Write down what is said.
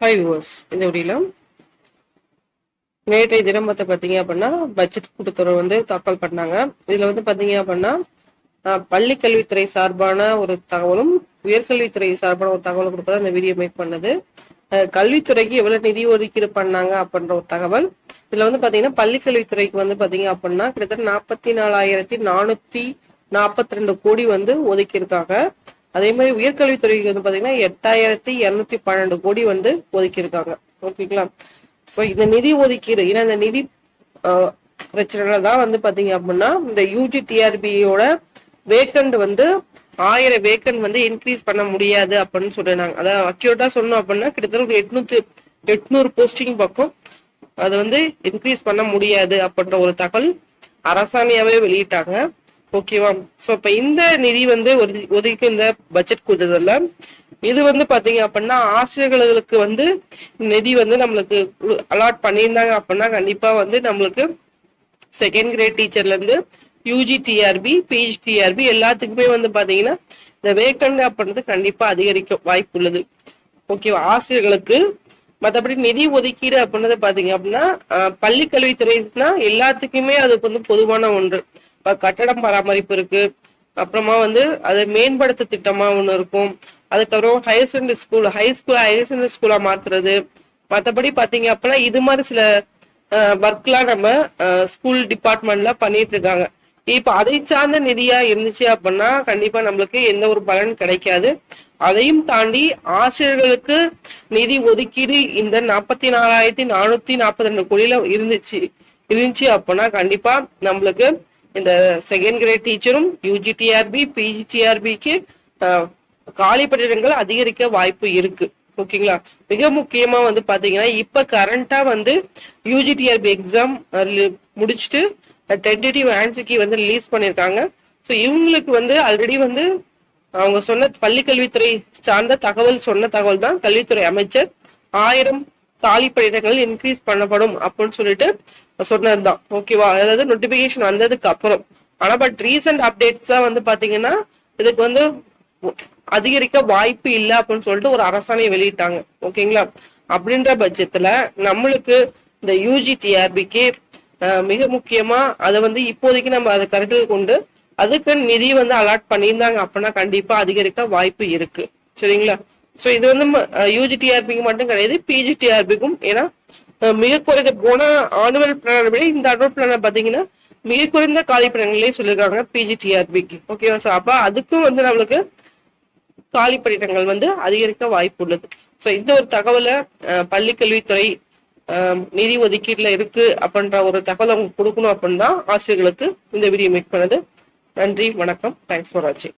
Hi viewers இந்த வீடியோல நேற்றைய தினம் பார்த்து பார்த்தீங்க அப்படின்னா பட்ஜெட் கூட்டத்தொடர் வந்து தாக்கல் பண்ணாங்க. இதுல வந்து பார்த்தீங்க அப்படின்னா பள்ளிக்கல்வித்துறை பள்ளி கல்வித்துறை சார்பான ஒரு தகவலும் உயர்கல்வித்துறை சார்பான ஒரு தகவலும் கொடுப்பதா அந்த வீடியோ மேக் பண்ணது. ஆஹ், கல்வித்துறைக்கு எவ்வளவு நிதி ஒதுக்கீடு பண்ணாங்க அப்படின்ற ஒரு தகவல். இதுல வந்து பாத்தீங்கன்னா பள்ளி கல்வித்துறைக்கு வந்து பாத்தீங்க அப்படின்னா கிட்டத்தட்ட நாற்பத்தி நாலாயிரத்தி நானூத்தி நாற்பத்தி ரெண்டு கோடி வந்து ஒதுக்கியிருக்காங்க. அதே மாதிரி உயர்கல்வித்துறைக்கு வந்து பாத்தீங்கன்னா எட்டாயிரத்தி இருநூத்தி பன்னெண்டு கோடி வந்து ஒதுக்கி இருக்காங்க ஓகேங்களா? சோ இந்த நிதி ஒதுக்கீடு ஏன்னா இந்த நிதி ஆஹ், பிரச்சனைல தான் வந்து பாத்தீங்க அப்படின்னா இந்த யூஜி டிஆர்பியோட வேக்கண்ட் வந்து ஆயிரம் வேக்கண்ட் வந்து இன்க்ரீஸ் பண்ண முடியாது அப்படின்னு சொல்லிருந்தாங்க. அதாவது அக்யூர்ட்டா சொன்னோம் அப்படின்னா கிட்டத்தட்ட ஒரு எட்நூத்தி எட்நூறு போஸ்டிங் பக்கம் அது வந்து இன்க்ரீஸ் பண்ண முடியாது அப்படின்ற ஒரு தகவல் அரசாணையாவே வெளியிட்டாங்க. ஓகேவா சோ இப்ப இந்த நிதி வந்து ஒதுக்கி இந்த பட்ஜெட் கூட்டத்துல இது வந்து பாத்தீங்க அப்படின்னா ஆசிரியர்களுக்கு வந்து நிதி வந்து நம்மளுக்கு அலாட் பண்ணியிருந்தாங்க அப்படின்னா கண்டிப்பா வந்து நம்மளுக்கு செகண்ட் கிரேட் டீச்சர்ல இருந்து யூஜி டிஆர்பி பிஜி டிஆர்பி எல்லாத்துக்குமே வந்து பாத்தீங்கன்னா இந்த வேக்கண்ட் அப்படின்றது கண்டிப்பா அதிகரிக்க வாய்ப்பு உள்ளது. ஓகேவா ஆசிரியர்களுக்கு மத்தபடி நிதி ஒதுக்கீடு அப்படின்றது பாத்தீங்க அப்படின்னா பள்ளி கல்வித்துறைனா எல்லாத்துக்குமே அது வந்து பொதுவான ஒன்று. இப்போ கட்டடம் பராமரிப்பு இருக்கு. அப்புறமா வந்து அதை மேம்படுத்த திட்டமா ஒன்று இருக்கும். அதுக்கப்புறம் higher secondary school high school higher secondary ஸ்கூலா மாத்துறது. மத்தபடி பாத்தீங்க அப்படின்னா இது மாதிரி சில ஒர்க்லாம் நம்ம ஸ்கூல் டிபார்ட்மெண்ட்ல பண்ணிட்டு இருக்காங்க. இப்ப அதை சார்ந்த நிதியா இருந்துச்சு அப்படின்னா கண்டிப்பா நம்மளுக்கு எந்த ஒரு பலன் கிடைக்காது. அதையும் தாண்டி ஆசிரியர்களுக்கு நிதி ஒதுக்கீடு இந்த நாற்பத்தி நாலாயிரத்தி நானூத்தி நாற்பத்தி ரெண்டு கோடியில இருந்துச்சு. இருந்துச்சு அப்படின்னா கண்டிப்பா நம்மளுக்கு இந்த செகண்ட் கிரேட் டீச்சரும் யூஜிடிஆர்பி பிஜிடிஆர்பிக்கு காலி பணியிடங்கள் அதிகரிக்க வாய்ப்பு இருக்கு. ஓகேங்களா? மிக முக்கியமா வந்து பாத்தீங்கன்னா இப்ப கரண்டா வந்து யூஜிடிஆர்பி எக்ஸாம் முடிச்சுட்டு டென்டேட்டிவ் ஆன்சிக்கு வந்து ரிலீஸ் பண்ணிருக்காங்க. ஸோ இவங்களுக்கு வந்து ஆல்ரெடி வந்து அவங்க சொன்ன பள்ளி கல்வித்துறை சார்ந்த தகவல் சொன்ன தகவல் தான் கல்வித்துறை அமைச்சர். ஆயிரம் காலி பணியிடங்கள் இன்க்ரீஸ் பண்ணப்படும் அப்படின்னு சொல்லிட்டு சொன்னதுதான். ஓகேவா அதாவது நோட்டிபிகேஷன் வந்ததுக்கு அப்புறம். ஆனா பட் ரீசெண்ட் அப்டேட்ஸா வந்து பாத்தீங்கன்னா இதுக்கு வந்து அதிகரிக்க வாய்ப்பு இல்லை அப்படின்னு சொல்லிட்டு ஒரு அரசாணை வெளியிட்டாங்க. ஓகேங்களா அப்படின்ற பட்சத்துல நம்மளுக்கு இந்த யூஜி டிஆர்பிக்கு மிக முக்கியமா அதை வந்து இப்போதைக்கு நம்ம அதை கருத்தில் கொண்டு அதுக்கு நிதி வந்து அலாட் பண்ணியிருந்தாங்க அப்படின்னா கண்டிப்பா அதிகரிக்க வாய்ப்பு இருக்கு. சரிங்களா? ஸோ இது வந்து யூஜிடிஆர்பிக்கு மட்டும் கிடையாது பிஜிடிஆர்பிக்கும் ஏன்னா மிக குறைந்த போன ஆனுவல் பிளானை விட இந்த ஆனுவல் பிளான பார்த்தீங்கன்னா மிக குறைந்த காலி சொல்லியிருக்காங்க பிஜிடிஆர்பிக்கு ஓகேவா சோ அப்ப அதுக்கும் வந்து நம்மளுக்கு காலி பணியிடங்கள் வந்து அதிகரிக்க வாய்ப்பு உள்ளது. சோ இந்த ஒரு தகவலை பள்ளிக்கல்வித்துறை பள்ளி கல்வித்துறை நிதி ஒதுக்கீட்டுல இருக்கு அப்படின்ற ஒரு தகவலை அவங்க கொடுக்கணும் அப்படின்னு தான் ஆசிரியர்களுக்கு இந்த வீடியோ மேக் பண்ணது. நன்றி வணக்கம். தேங்க்ஸ் ஃபார் வாட்சிங்